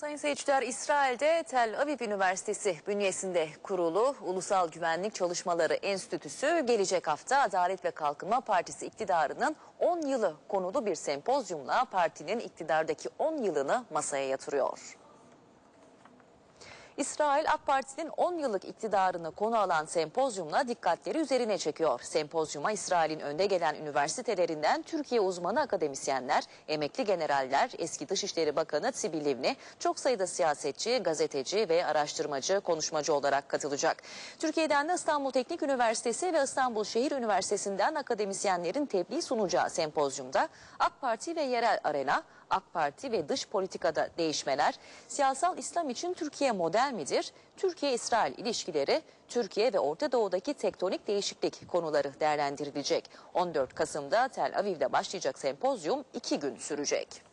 Sayın seyirciler, İsrail'de Tel Aviv Üniversitesi bünyesinde kurulu Ulusal Güvenlik Çalışmaları Enstitüsü gelecek hafta Adalet ve Kalkınma Partisi iktidarının 10 yılı konulu bir sempozyumla partinin iktidardaki 10 yılını masaya yatırıyor. İsrail AK Parti'nin 10 yıllık iktidarını konu alan sempozyumla dikkatleri üzerine çekiyor. Sempozyuma İsrail'in önde gelen üniversitelerinden Türkiye uzmanı akademisyenler, emekli generaller, eski Dışişleri Bakanı Tzibi Livni, çok sayıda siyasetçi, gazeteci ve araştırmacı, konuşmacı olarak katılacak. Türkiye'den de İstanbul Teknik Üniversitesi ve İstanbul Şehir Üniversitesi'nden akademisyenlerin tebliğ sunacağı sempozyumda AK Parti ve yerel arena, AK Parti ve dış politikada değişmeler, siyasal İslam için Türkiye model midir? Türkiye-İsrail ilişkileri, Türkiye ve Orta Doğu'daki tektonik değişiklik konuları değerlendirilecek. 14 Kasım'da Tel Aviv'de başlayacak sempozyum iki gün sürecek.